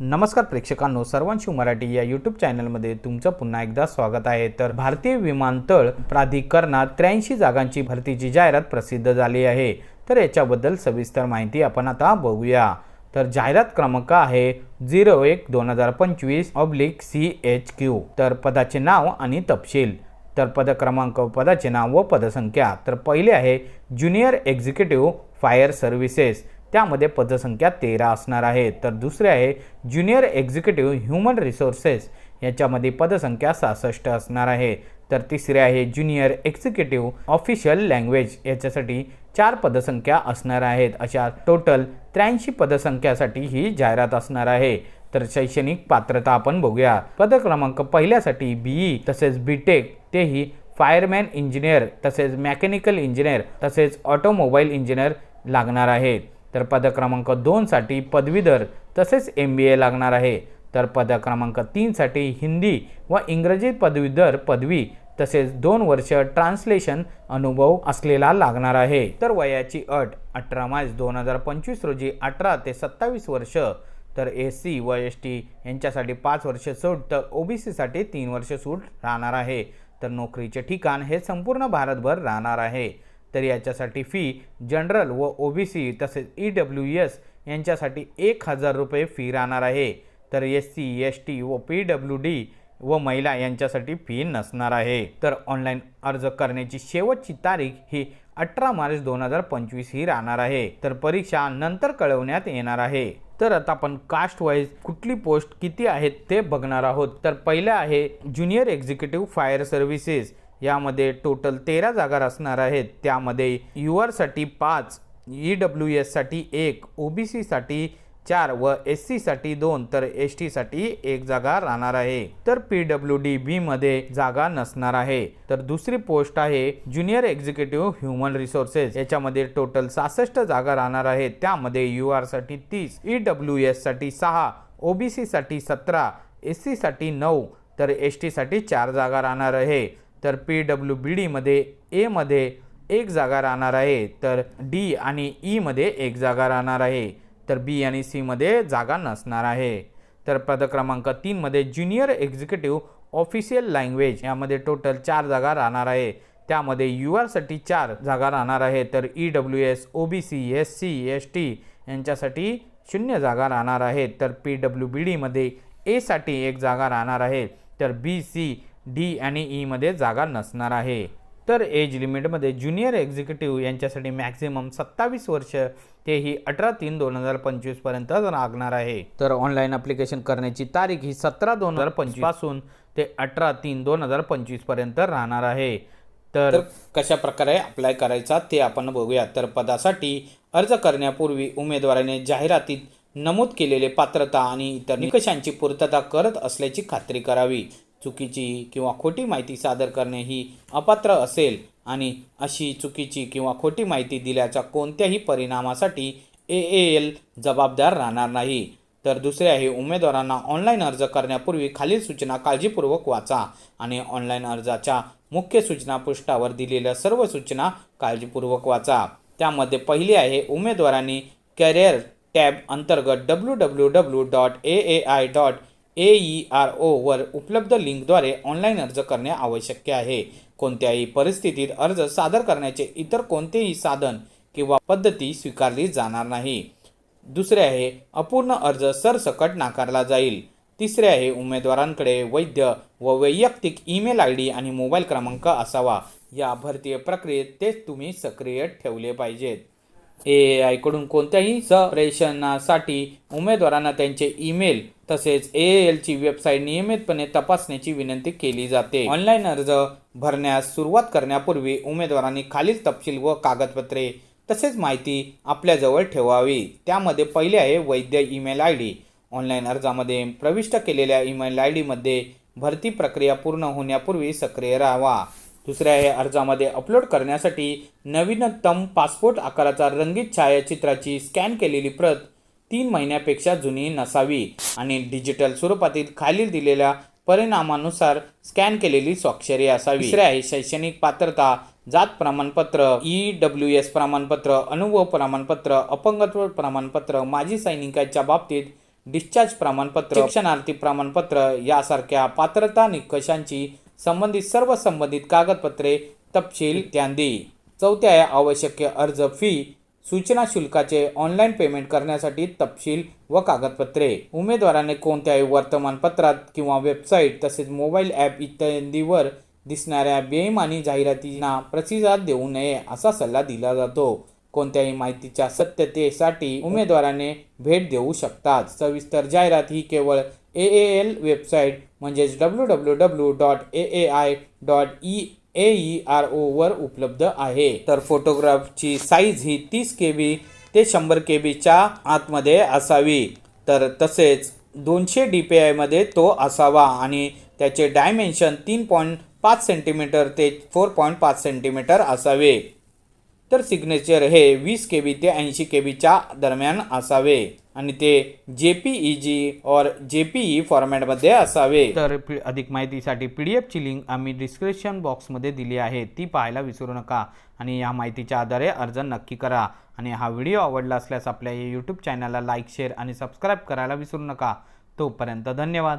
नमस्कार प्रेक्षकांनो सर्वांशिव मराठी या यूट्यूब चॅनलमध्ये तुमचं पुन्हा एकदा स्वागत आहे. तर भारतीय विमानतळ प्राधिकरणात त्र्याऐंशी जागांची भरतीची जाहिरात प्रसिद्ध झाली आहे. तर याच्याबद्दल सविस्तर माहिती आपण आता बघूया. तर जाहिरात क्रमांक आहे झिरो एक दोन हजार पंचवीस ऑब्लिक सी एच क्यू तर पदाचे नाव आणि तपशील. तर पद क्रमांक पदाचे नाव व पदसंख्या. तर पहिले आहे ज्युनियर एक्झिक्युटिव्ह फायर सर्व्हिसेस त्यामध्ये पदसंख्या तेरा असणार आहे. तर दुसरे आहे ज्युनियर एक्झिक्युटिव्ह ह्युमन रिसोर्सेस याच्यामध्ये पदसंख्या सहासष्ट असणार आहे. तर तिसरे आहे ज्युनियर एक्झिक्युटिव्ह ऑफिशियल लँग्वेज याच्यासाठी चार पदसंख्या असणार आहेत. अशा टोटल त्र्याऐंशी पदसंख्यासाठी ही जाहिरात असणार आहे. तर शैक्षणिक पात्रता आपण बघूया. पद क्रमांक पहिल्यासाठी बीई तसेच बीटेक तेही फायरमॅन इंजिनियर तसेच मेकॅनिकल इंजिनियर तसेच ऑटोमोबाईल इंजिनियर लागणार आहेत. तर पद क्रमांक दोनसाठी पदवीधर तसेच एम बी ए लागणार आहे. तर पद क्रमांक तीनसाठी हिंदी व इंग्रजी पदवीधर पदवी तसेच दोन वर्ष ट्रान्सलेशन अनुभव असलेला लागणार आहे. तर वयाची अट अठरा मार्च दोन हजार पंचवीस रोजी अठरा ते सत्तावीस वर्ष. तर एस सी व एस टी यांच्यासाठी पाच वर्ष सूट तर ओ बी सीसाठी तीन वर्ष सूट राहणार आहे. तर नोकरीचे ठिकाण हे संपूर्ण भारतभर राहणार आहे. तर याच्यासाठी फी जनरल व ओ बी सी तसेच ई डब्ल्यू एस यांच्यासाठी एक हजार रुपये फी राहणार आहे. तर एस सी एस टी व पी डब्ल्यू डी व महिला यांच्यासाठी फी नसणार आहे. तर ऑनलाईन अर्ज करण्याची शेवटची तारीख ही अठरा मार्च दोन हजार पंचवीस ही राहणार आहे. तर परीक्षा नंतर कळवण्यात येणार आहे. तर आता आपण कास्ट वाईज कुठली पोस्ट किती आहेत ते बघणार आहोत. तर पहिलं आहे ज्युनियर एक्झिक्युटिव्ह फायर सर्व्हिसेस यामध्ये टोटल तेरा जागा असणार आहेत. त्यामध्ये यू आरसाठी पाच ई डब्ल्यू एससाठी एक ओ बी सीसाठी चार व एस सीसाठी दोन तर एस टीसाठी एक जागा राहणार आहे. तर पी डब्ल्यू डी बीमध्ये जागा नसणार आहे. तर दुसरी पोस्ट आहे ज्युनियर एक्झिक्युटिव्ह ह्युमन रिसोर्सेस. याच्यामध्ये टोटल सहासष्ट जागा राहणार आहेत. त्यामध्ये यू आरसाठी तीस ई डब्ल्यू एससाठी सहा ओ बी सीसाठी सतरा एस सीसाठी नऊ तर एस टीसाठी चार जागा राहणार आहे. तर पी डब्ल्यू बी डीमध्ये एमध्ये एक जागा राहणार आहे तर डी आणि e ईमध्ये एक जागा राहणार आहे तर बी आणि सीमध्ये जागा नसणार आहे. तर पद क्रमांक तीनमध्ये ज्युनियर एक्झिक्युटिव्ह ऑफिशियल लँग्वेज यामध्ये टोटल चार जागा राहणार आहे. त्यामध्ये यू आरसाठी चार जागा राहणार आहे तर E W S O B C S C S T यांच्यासाठी शून्य जागा राहणार आहेत तर पी डब्ल्यू बी डीमध्ये एसाठी एक जागा राहणार आहे तर बी सी डी आणि e ईमध्ये जागा नसणार आहे. तर एज लिमिटमध्ये ज्युनियर एक्झिक्युटिव्ह यांच्यासाठी मॅक्झिमम सत्तावीस वर्ष तेही अठरा तीन दोन हजार पंचवीसपर्यंत लागणार आहे. तर ऑनलाईन अप्लिकेशन करण्याची तारीख ही सतरा दोन हजार पंचवीसपासून ते अठरा तीन दोन हजार पंचवीसपर्यंत राहणार आहे. तर कशा प्रकारे अप्लाय करायचा ते आपण बघूया. तर पदासाठी अर्ज करण्यापूर्वी उमेदवाराने जाहिरातीत नमूद केलेले पात्रता आणि इतर निकषांची पूर्तता करत असल्याची खात्री करावी. चुकीची किंवा खोटी माहिती सादर करणे ही अपात्र असेल आणि अशी चुकीची किंवा खोटी माहिती दिल्याच्या कोणत्याही परिणामासाठी ए ए एल जबाबदार राहणार नाही. तर दुसरे आहे उमेदवारांना ऑनलाईन अर्ज करण्यापूर्वी खालील सूचना काळजीपूर्वक वाचा आणि ऑनलाईन अर्जाच्या मुख्य सूचना पृष्ठावर दिलेल्या सर्व सूचना काळजीपूर्वक वाचा. त्यामध्ये पहिली आहे उमेदवारांनी कॅरियर टॅब अंतर्गत W W W dot A A I dot A E R O उपलब्ध लिंकद्वारे ऑनलाईन अर्ज करणे आवश्यक आहे. कोणत्याही परिस्थितीत अर्ज सादर करण्याचे इतर कोणतेही साधन किंवा पद्धती स्वीकारली जाणार नाही. दुसरे आहे अपूर्ण अर्ज सरसकट नाकारला जाईल. तिसरे आहे उमेदवारांकडे वैद्य व वैयक्तिक ईमेल आय डी आणि मोबाईल क्रमांक असावा. या भरतीय प्रक्रियेत तेच तुम्ही सक्रिय ठेवले पाहिजेत. ए आयकडून कोणत्याही संप्रेषणासाठी उमेदवारांना त्यांचे ईमेल तसेच ए एलची वेबसाईट नियमितपणे तपासण्याची विनंती केली जाते. ऑनलाईन अर्ज भरण्यास सुरुवात करण्यापूर्वी उमेदवारांनी खालील तपशील व कागदपत्रे तसेच माहिती आपल्याजवळ ठेवावी. त्यामध्ये पहिले आहे वैद्य ईमेल आय डी. ऑनलाईन अर्जामध्ये प्रविष्ट केलेल्या ईमेल आय डीमध्ये भरती प्रक्रिया पूर्ण होण्यापूर्वी सक्रिय राहावा दुसऱ्या आहे अर्जामध्ये अपलोड करण्यासाठी नवीनतम पासपोर्ट आकाराचा रंगीत छायाचित्राची स्कॅन केलेली प्रत तीन महिन्यापेक्षा जुनी नसावी आणि डिजिटल स्वरूपातील खालील दिलेल्या परिणामानुसार स्कॅन केलेली स्वाक्षरी असावी. तिसरे आहे शैक्षणिक पात्रता जात प्रमाणपत्र ई डब्ल्यू एस प्रमाणपत्र अनुभव प्रमाणपत्र अपंगत्व प्रमाणपत्र माजी सैनिकांच्या बाबतीत डिस्चार्ज प्रमाणपत्र शिक्षणार्थी प्रमाणपत्र यासारख्या पात्रता निकषांची संबंधित सर्व संबंधित कागदपत्रे तपशील इत्यादी. चौथ्या आहे आवश्यक अर्ज फी सूचना शुल्काचे ऑनलाईन पेमेंट करण्यासाठी तपशील व कागदपत्रे. उमेदवाराने कोणत्याही वर्तमानपत्रात किंवा वेबसाईट तसेच मोबाईल ॲप इत्यादीवर दिसणाऱ्या बेईमानी जाहिरातींना प्रतिसाद देऊ नये असा सल्ला दिला जातो. कोणत्याही माहितीच्या सत्यतेसाठी उमेदवाराने भेट देऊ शकतात. सविस्तर जाहिरात ही केवळ ए ए एल वेबसाईट म्हणजेच W W W dot A A I dot E A E R O उपलब्ध आहे. तर फोटोग्राफची साईज ही तीस के बी ते शंभर के बीच्या आतमध्ये असावी. तर तसेच दोनशे डी पी आयमध्ये तो असावा आणि त्याचे डायमेन्शन तीन पॉईंट पाच सेंटीमीटर ते फोर पॉईंट पाच सेंटीमीटर असावे. तर सिग्नेचर हे वीस के बी ते ऐंशी के बीच्या दरम्यान असावे. आणि ते जे पी ई जी और जे पी ई फॉर्मॅटमध्ये असावे. तर अधिक माहितीसाठी पी डी एफची लिंक आम्ही डिस्क्रिप्शन बॉक्समध्ये दिली आहे. ती पाहायला विसरू नका. आणि या माहितीच्या आधारे अर्ज नक्की करा. आणि हा व्हिडिओ आवडला असल्यास आपल्या यूट्यूब चॅनलला लाईक शेअर आणि सबस्क्राईब करायला विसरू नका. तोपर्यंत धन्यवाद.